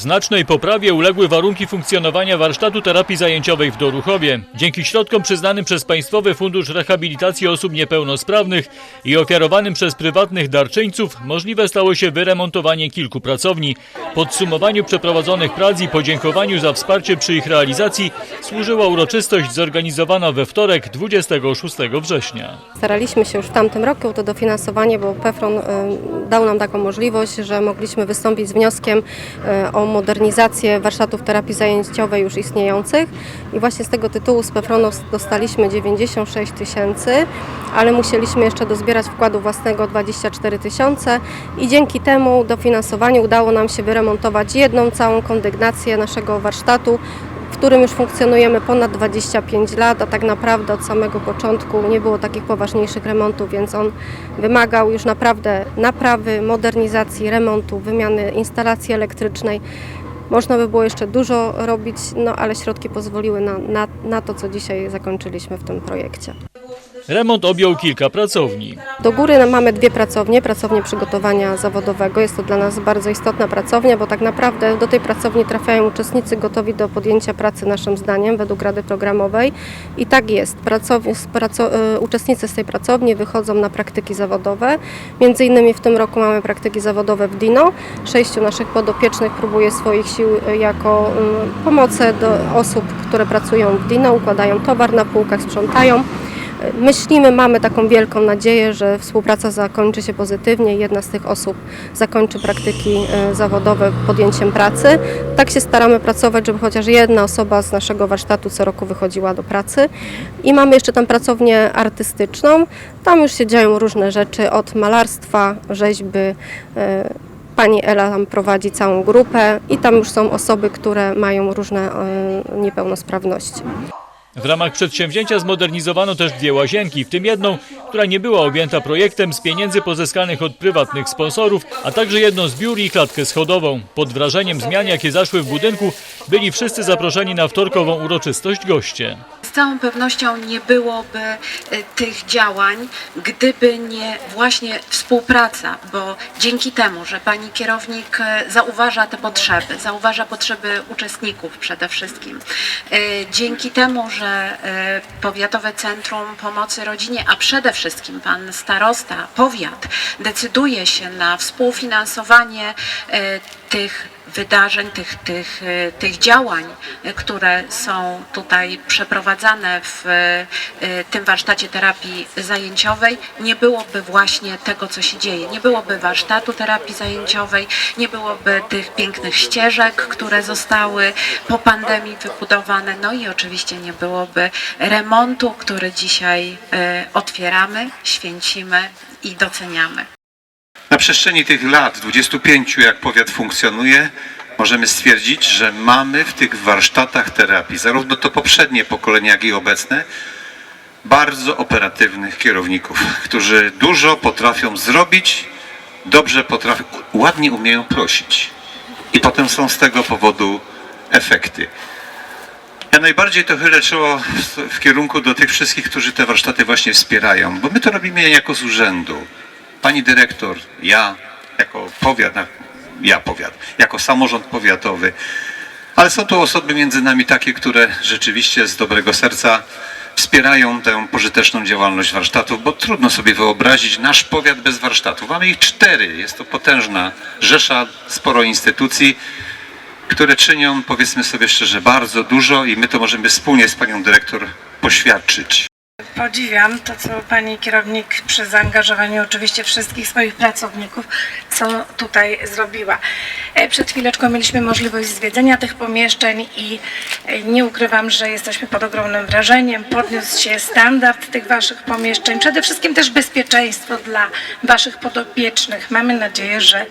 Znacznej poprawie uległy warunki funkcjonowania warsztatu terapii zajęciowej w Doruchowie. Dzięki środkom przyznanym przez Państwowy Fundusz Rehabilitacji Osób Niepełnosprawnych i ofiarowanym przez prywatnych darczyńców możliwe stało się wyremontowanie kilku pracowni. Podsumowaniu przeprowadzonych prac i podziękowaniu za wsparcie przy ich realizacji służyła uroczystość zorganizowana we wtorek 26 września. Staraliśmy się już w tamtym roku to dofinansowanie, bo PEFRON dał nam taką możliwość, że mogliśmy wystąpić z wnioskiem o modernizację warsztatów terapii zajęciowej już istniejących i właśnie z tego tytułu z PEFRONu dostaliśmy 96 tysięcy, ale musieliśmy jeszcze dozbierać wkładu własnego 24 tysiące i dzięki temu dofinansowaniu udało nam się wyremontować jedną całą kondygnację naszego warsztatu, którym już funkcjonujemy ponad 25 lat, a tak naprawdę od samego początku nie było takich poważniejszych remontów, więc on wymagał już naprawdę naprawy, modernizacji, remontu, wymiany instalacji elektrycznej. Można by było jeszcze dużo robić, no ale środki pozwoliły na, na, na to, co dzisiaj zakończyliśmy w tym projekcie. Remont objął kilka pracowni. Do góry mamy dwie pracownie, pracownię przygotowania zawodowego. Jest to dla nas bardzo istotna pracownia, bo tak naprawdę do tej pracowni trafiają uczestnicy gotowi do podjęcia pracy naszym zdaniem według Rady Programowej. I tak jest. Pracowni, praco, y, uczestnicy z tej pracowni wychodzą na praktyki zawodowe. Między innymi w tym roku mamy praktyki zawodowe w DINO. Sześciu naszych podopiecznych próbuje swoich sił y, jako y, pomoce do osób, które pracują w DINO, układają towar na półkach, sprzątają. Myślimy, mamy taką wielką nadzieję, że współpraca zakończy się pozytywnie i jedna z tych osób zakończy praktyki e, zawodowe podjęciem pracy. Tak się staramy pracować, żeby chociaż jedna osoba z naszego warsztatu co roku wychodziła do pracy. I mamy jeszcze tam pracownię artystyczną. Tam już się dzieją różne rzeczy, od malarstwa, rzeźby. e, Pani Ela tam prowadzi całą grupę i tam już są osoby, które mają różne e, niepełnosprawności. W ramach przedsięwzięcia zmodernizowano też dwie łazienki, w tym jedną, która nie była objęta projektem z pieniędzy pozyskanych od prywatnych sponsorów, a także jedną z biur i klatkę schodową. Pod wrażeniem zmian, jakie zaszły w budynku, byli wszyscy zaproszeni na wtorkową uroczystość goście. Z całą pewnością nie byłoby e, tych działań, gdyby nie właśnie współpraca, bo dzięki temu, że pani kierownik e, zauważa te potrzeby, zauważa potrzeby uczestników przede wszystkim, e, dzięki temu, że Powiatowe Centrum Pomocy Rodzinie, a przede wszystkim pan starosta, powiat decyduje się na współfinansowanie tych wydarzeń, tych, tych, e, tych działań, e, które są tutaj przeprowadzane w e, tym warsztacie terapii zajęciowej, nie byłoby właśnie tego, co się dzieje. Nie byłoby warsztatu terapii zajęciowej, nie byłoby tych pięknych ścieżek, które zostały po pandemii wybudowane, no i oczywiście nie byłoby remontu, który dzisiaj otwieramy, święcimy i doceniamy. Przestrzeni tych lat, 25, jak powiat funkcjonuje, możemy stwierdzić, że mamy w tych warsztatach terapii, zarówno to poprzednie pokolenie, jak i obecne, bardzo operatywnych kierowników, którzy dużo potrafią zrobić, dobrze potrafią, ładnie umieją prosić. I potem są z tego powodu efekty. Ja najbardziej to chylę czoło w kierunku do tych wszystkich, którzy te warsztaty właśnie wspierają, bo my to robimy jako z urzędu. Pani dyrektor, ja jako powiat, ja powiat, jako samorząd powiatowy, ale są to osoby między nami takie, które rzeczywiście z dobrego serca wspierają tę pożyteczną działalność warsztatów, bo trudno sobie wyobrazić nasz powiat bez warsztatów. Mamy ich cztery, jest to potężna rzesza, sporo instytucji, które czynią, powiedzmy sobie szczerze, bardzo dużo i my to możemy wspólnie z panią dyrektor poświadczyć. Podziwiam to, co pani kierownik przy zaangażowaniu oczywiście wszystkich swoich pracowników, co tutaj zrobiła. E, Przed chwileczką mieliśmy możliwość zwiedzenia tych pomieszczeń i e, nie ukrywam, że jesteśmy pod ogromnym wrażeniem. Podniósł się standard tych waszych pomieszczeń, przede wszystkim też bezpieczeństwo dla waszych podopiecznych. Mamy nadzieję, że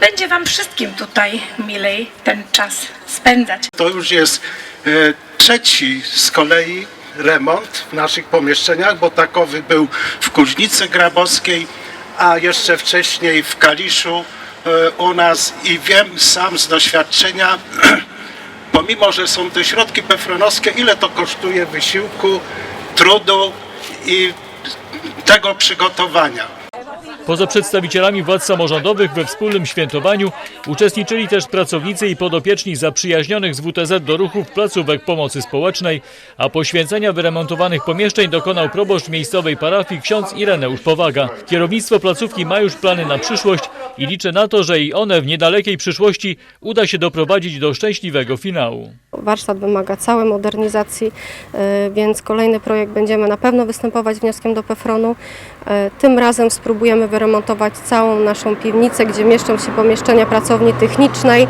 będzie wam wszystkim tutaj milej ten czas spędzać. To już jest e, trzeci z kolei remont w naszych pomieszczeniach, bo takowy był w Kuźnicy Grabowskiej, a jeszcze wcześniej w Kaliszu e, u nas i wiem sam z doświadczenia, pomimo, że są te środki pefronowskie, ile to kosztuje wysiłku, trudu i tego przygotowania. Poza przedstawicielami władz samorządowych we wspólnym świętowaniu uczestniczyli też pracownicy i podopieczni zaprzyjaźnionych z WTZ do ruchów placówek pomocy społecznej, a poświęcenia wyremontowanych pomieszczeń dokonał proboszcz miejscowej parafii ksiądz Ireneusz Powaga. Kierownictwo placówki ma już plany na przyszłość i liczę na to, że i one w niedalekiej przyszłości uda się doprowadzić do szczęśliwego finału. Warsztat wymaga całej modernizacji, e, więc kolejny projekt będziemy na pewno występować z wnioskiem do PFRON-u. E, Tym razem spróbujemy wyremontować całą naszą piwnicę, gdzie mieszczą się pomieszczenia pracowni technicznej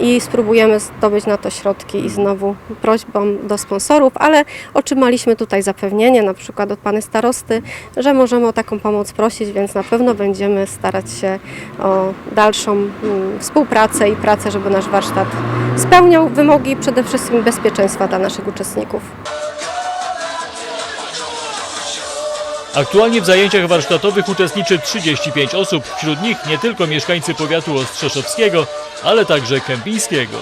i spróbujemy zdobyć na to środki i znowu prośbą do sponsorów, ale otrzymaliśmy tutaj zapewnienie, na przykład od pani starosty, że możemy o taką pomoc prosić, więc na pewno będziemy starać się o dalszą mm, współpracę i pracę, żeby nasz warsztat spełniał wymogi przede wszystkim bezpieczeństwa dla naszych uczestników. Aktualnie w zajęciach warsztatowych uczestniczy 35 osób, wśród nich nie tylko mieszkańcy powiatu ostrzeszowskiego, ale także kępińskiego.